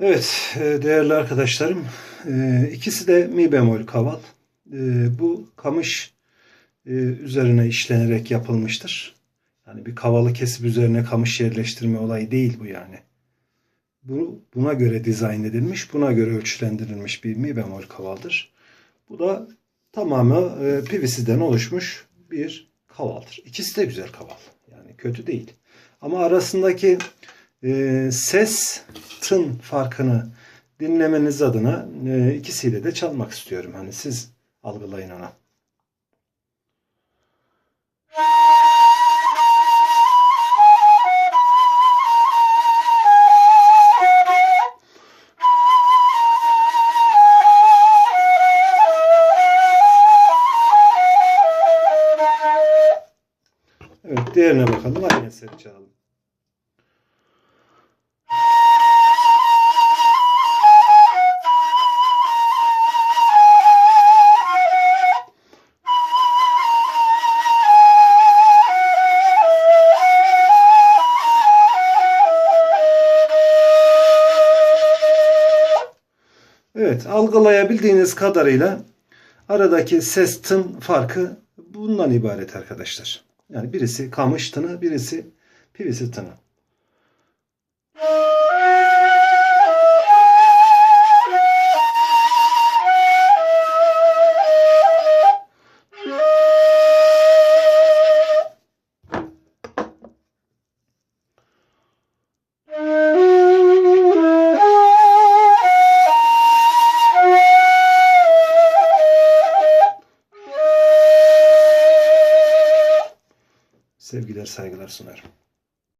Evet, e, değerli arkadaşlarım, e, ikisi de mi bemol kaval. E, Bu kamış üzerine işlenerek yapılmıştır. Yani bir kavalı kesip üzerine kamış yerleştirme olayı değil bu yani. Bu buna göre dizayn edilmiş, buna göre ölçülendirilmiş bir mi bemol kavaldır. Bu da tamamı e, oluşmuş bir kavaldır. İkisi de güzel kaval. Yani kötü değil. Ama arasındaki e, ses tın farkını dinlemeniz adına e, ikisiyle de çalmak istiyorum. Hani siz algılayın ona. Evet, diğerine bakalım. Aynı eseri çalalım. Evet, algılayabildiğiniz kadarıyla aradaki ses tın farkı bundan ibaret arkadaşlar. Yani birisi kamış tını, birisi pivisi tını. Sevgiler, saygılar sunarım.